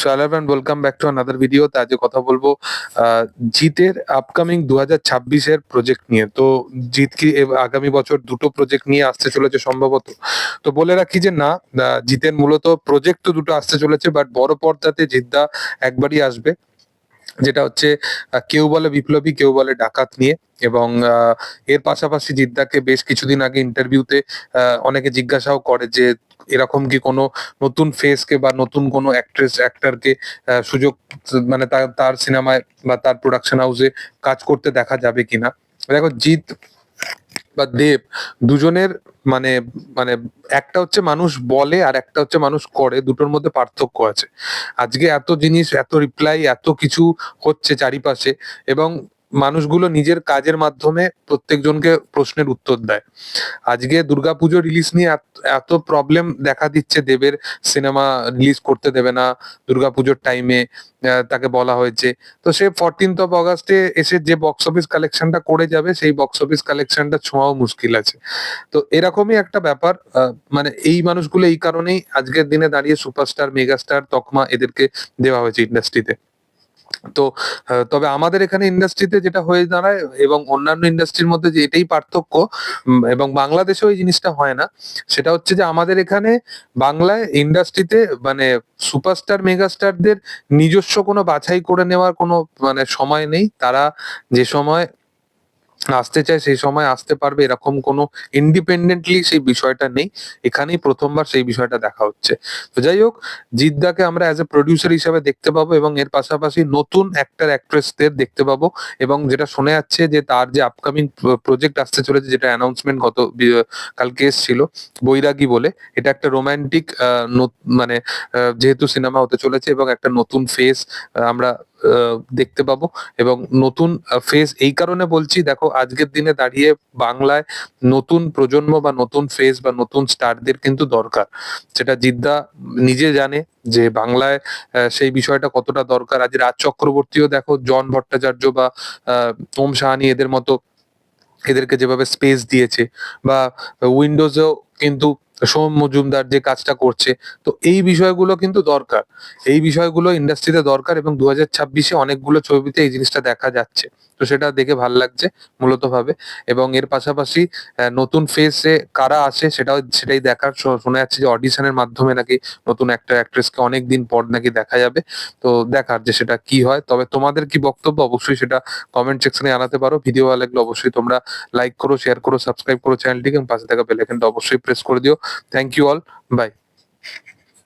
So back video জিতের upcoming দু হাজার ছাব্বিশের প্রজেক্ট নিয়ে। তো আগামী বছর দুটো প্রজেক্ট নিয়ে আসতে চলেছে সম্ভবত। তো বলে রাখি যে না জিতের মূলত প্রজেক্ট তো দুটো আসতে চলেছে বাট বড় পর্দাতে জিদ্দা একবারই আসবে। যেটা হচ্ছে কেউ বলে বিপ্লবী, কেউ বলে ডাকাত নিয়ে। এবং এর পাশাপাশি জিদ্দাকে বেশ কিছুদিন আগে ইন্টারভিউতে অনেকে জিজ্ঞাসাও করে যে, এরকম কি কোনো নতুন ফেসকে বা নতুন কোনো অ্যাক্ট্রেস অ্যাক্টরকে সুযোগ মানে তার সিনেমায় বা তার প্রোডাকশন হাউসে কাজ করতে দেখা যাবে কিনা? দেখো, জিৎ বা দেব দুজনের মানে মানে একটা হচ্ছে মানুষ বলে আর একটা হচ্ছে মানুষ করে, দুটোর মধ্যে পার্থক্য আছে। আজকে এত জিনিস, এত রিপ্লাই এত কিছু হচ্ছে চারিপাশে এবং মানুষগুলো নিজের কাজের মাধ্যমে প্রত্যেকজনকে প্রশ্নের উত্তর দেয়। আজকে দুর্গাপুজো রিলিজ নিয়ে এত- প্রবলেম দেখা দিচ্ছে দেবের সিনেমা রিলিজ করতে দেবে না দুর্গাপুজোর টাইমে তাকে বলা হয়েছে। তো সে ফোরটিন্থ অফ অগাস্টে এসে যে বক্স অফিস কালেকশনটা করে যাবে, সেই বক্স অফিস কালেকশনটা ছোঁয়াও মুশকিল আছে। তো এরকমই একটা ব্যাপার মানে এই মানুষগুলো এই কারণেই আজকের দিনে দাঁড়িয়ে সুপারস্টার মেগাস্টার তকমা এদেরকে দেওয়া হয়েছে ইন্ডাস্ট্রিতে তো তবে আমাদের এখানে ইন্ডাস্ট্রিতে যেটা হয়ে দাঁড়ায় এবং অন্যান্য ইন্ডাস্ট্রির মধ্যে যে এটাই পার্থক্য এবং বাংলাদেশেও এই জিনিসটা হয় না, সেটা হচ্ছে যে আমাদের এখানে বাংলায় ইন্ডাস্ট্রিতে মানে সুপারস্টার মেগাস্টারদের নিজস্ব কোনো বাছাই করে নেওয়ার কোনো মানে সময় নেই। তারা যে সময় আসতে চায়, সেই সময় আসতে পারবে, এরকম কোনো ইন্ডিপেন্ডেন্টলি সেই বিষয়টা নেই। এখানেই প্রথমবার সেই বিষয়টা দেখা হচ্ছে। তো যাই হোক, জিদ্দাকে আমরা অ্যাজ এ প্রডিউসার হিসাবে দেখতে পাবো এবং এর পাশাপাশি নতুন অ্যাক্টর অ্যাক্ট্রেসদের দেখতে পাবো এবং যেটা শোনা যাচ্ছে যে তার যে আপকামিং প্রজেক্ট আসতে চলেছে, যেটা অ্যানাউন্সমেন্ট গত কালকে এসেছিল, বৈরাগী বলে, এটা একটা রোমান্টিক মানে যেহেতু সিনেমা হতে চলেছে এবং একটা নতুন ফেস আমরা দেখতে পাবো। এবং নতুন ফেস এই কারণে বলছি, দেখো, আজকের দিনে দাঁড়িয়ে বাংলায় নতুন প্রজন্ম বা নতুন ফেস বা নতুন স্টারদের কিন্তু দরকার। সেটা জিদ্দা নিজে জানে যে বাংলায় সেই বিষয়টা কতটা দরকার। আজ রাজ চক্রবর্তীও দেখো, জন ভট্টাচার্য বা ওম সাহানি এদের মতো এদেরকে যেভাবে স্পেস দিয়েছে বা উইন্ডোজেও কিন্তু সোম মজুমদার যে কাজটা করছে, তো এই বিষয়গুলো কিন্তু দরকার। এই বিষয়গুলো ইন্ডাস্ট্রিতে দরকার এবং দু হাজার ছাব্বিশে অনেকগুলো ছবিতে এই জিনিসটা দেখা যাচ্ছে। তো সেটা দেখে ভালো লাগছে মূলত ভাবে এবং এর পাশাপাশি নতুন ফেসে কারা আসে সেটাও, সেটাই দেখার শোনা যাচ্ছে যে অডিশনের মাধ্যমে নাকি নতুন একটা অ্যাক্ট্রেসকে অনেক দিন পর নাকি দেখা যাবে। তো দেখার যে সেটা কি হয়। তবে তোমাদের কি বক্তব্য অবশ্যই সেটা কমেন্ট সেকশনে জানাতে পারো। ভিডিও ভালো লাগলে অবশ্যই তোমরা লাইক করো শেয়ার করো সাবস্ক্রাইব করো চ্যানেলটিকে এবং পাশে থাকা বেল আইকনটা অবশ্যই প্রেস করে দিও। Thank you all. Bye.